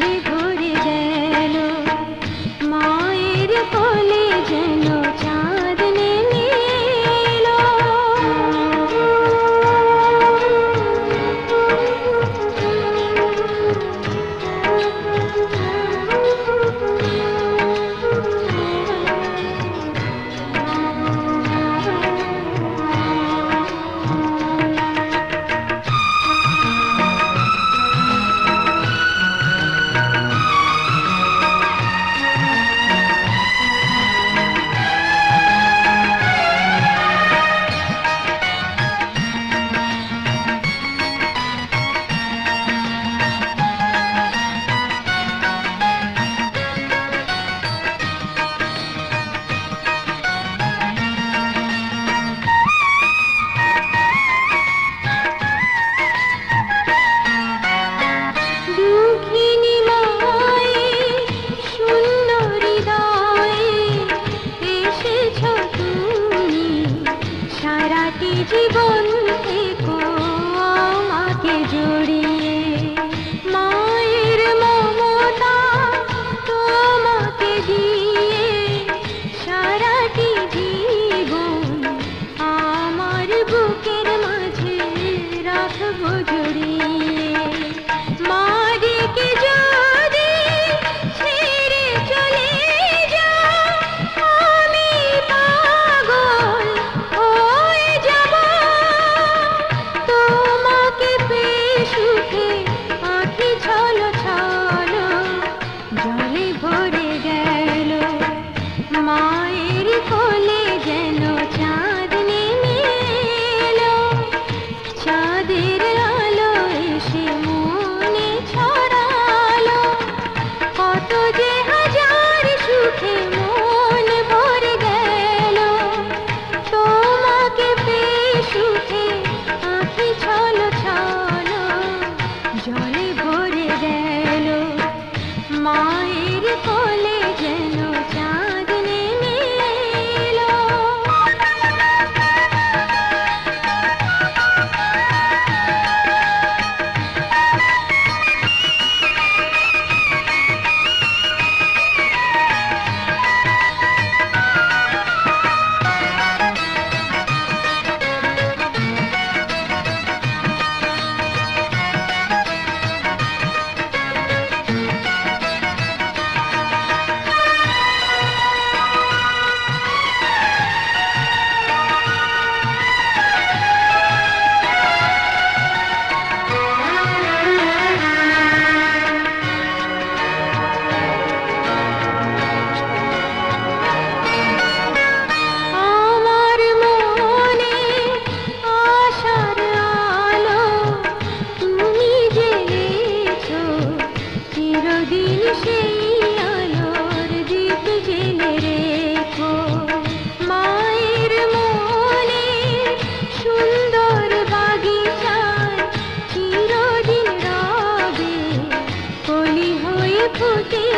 ही সাথী জীবন থেকো আমাকে জড়িয়ে। মায়ের মমতা তোমাকে দিয়ে সারাটি জীবন আমার বুকের মাঝে রাখব জড়িয়ে। ಕೇಳಿ